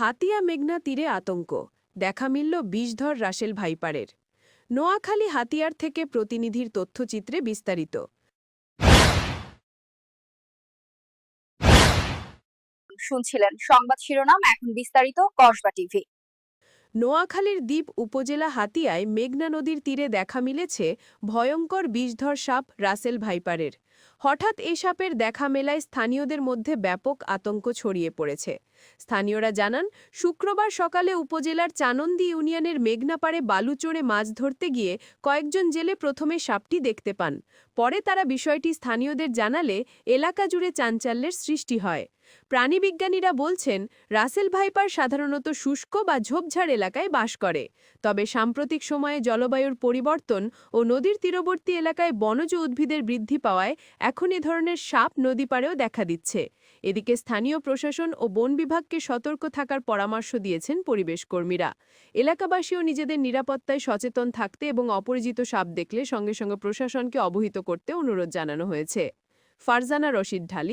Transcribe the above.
হাতিয়া মেঘনা তীরে আতঙ্ক। দেখা মিলল বিষধর রাসেল ভাইপারের। নোয়াখালী হাতিয়ার থেকে প্রতিনিধির তথ্যচিত্রে বিস্তারিত। শুনছিলেন সংবাদ শিরোনাম, এখন বিস্তারিত কসবা টিভি। নোয়াখালীর দ্বীপ উপজেলা হাতিয়ায় মেঘনা নদীর তীরে দেখা মিলেছে ভয়ঙ্কর বিষধর সাপ রাসেল ভাইপারের। হঠাৎ এ সাপের দেখা মেলায় স্থানীয়দের মধ্যে ব্যাপক আতঙ্ক ছড়িয়ে পড়েছে। স্থানীয়রা জানান, শুক্রবার সকালে উপজেলার চানন্দি ইউনিয়নের মেঘনাপাড়ে বালুচোড়ে মাছ ধরতে গিয়ে কয়েকজন জেলে প্রথমে সাপটি দেখতে পান। পরে তারা বিষয়টি স্থানীয়দের জানালে এলাকা জুড়ে চাঞ্চল্যের সৃষ্টি হয়। প্রাণীবিজ্ঞানীরা বলছেন, রাসেল ভাইপার সাধারণত শুষ্ক বা ঝোপঝাড় এলাকায় বাস করে। তবে সাম্প্রতিক সময়ে জলবায়ুর পরিবর্তন ও নদীর তীরবর্তী এলাকায় বনজ উদ্ভিদের বৃদ্ধি পাওয়ায় এখন এ ধরনের সাপ নদী পাড়েও দেখা দিচ্ছে। এদিকে স্থানীয় প্রশাসন ও বন বিভাগকে সতর্ক থাকার পরামর্শ দিয়েছেন পরিবেশ কর্মীরা। এলাকাবাসীও নিজেদের নিরাপত্তায় সচেতন থাকতে এবং অপরিচিত সাপ দেখলে সঙ্গে সঙ্গে প্রশাসনকে অবহিত করতে অনুরোধ জানানো হয়েছে। ফারজানা রশিদ ঢালি